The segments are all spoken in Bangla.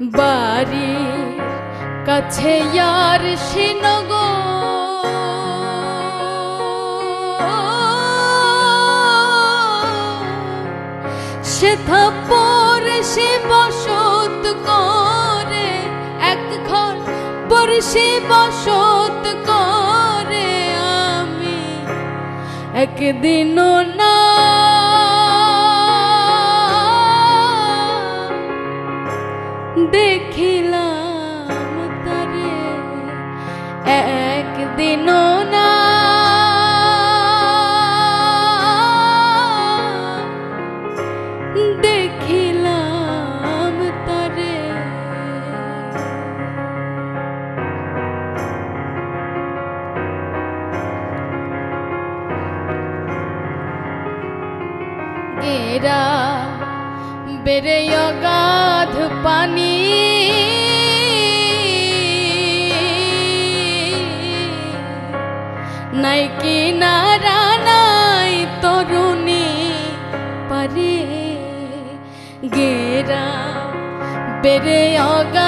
বাড়ির কাছে আর শ্রীনগর সে থাপ্পর, সে বসত করে, এক ঘর পর সে বসত করে। আমি একদিনও না দেখিলাম তারে একদিনও না। দেখিলাম তারে গেরা বেড়ে অগাধ পানি। নাই কি নারা নাই তরুণী পারে গেরা। বেড়ে অগাধ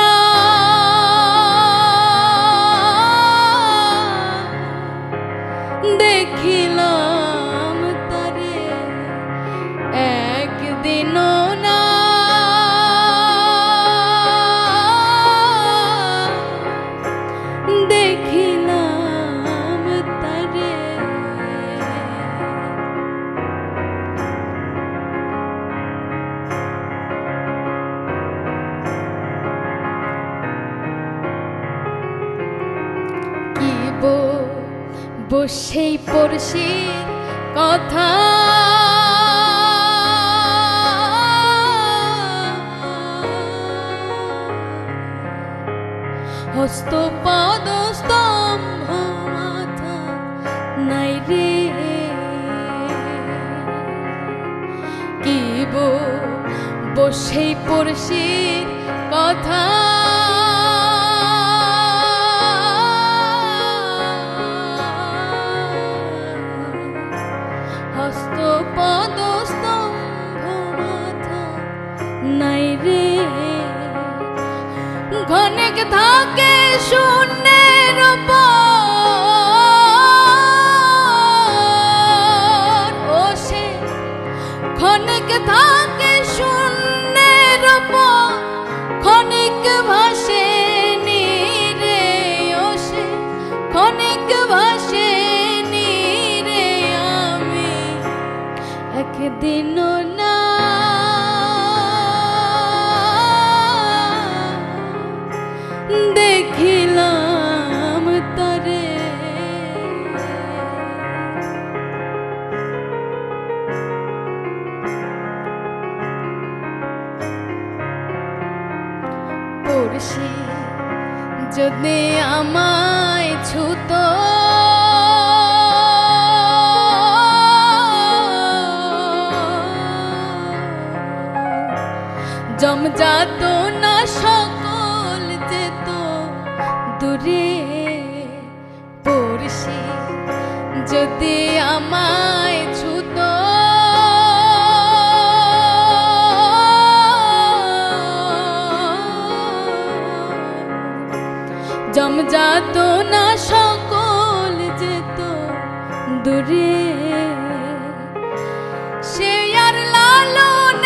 বো বসেই পড়ছি কথা। হস্ত পদ স্তম্ভ বসেই পড়ছি কথা। que yo পড়শি যদি আমায় ছুতো। জমজাত না সকল যেত দূরে পড়শি যদি আমায় জমজাত না সকল যেত দূরে। সে আর লালন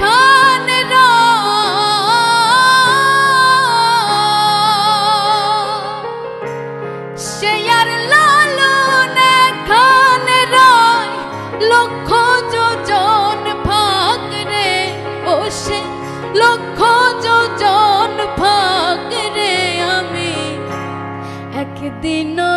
খান সে আর লালন খান রায়। একদিন না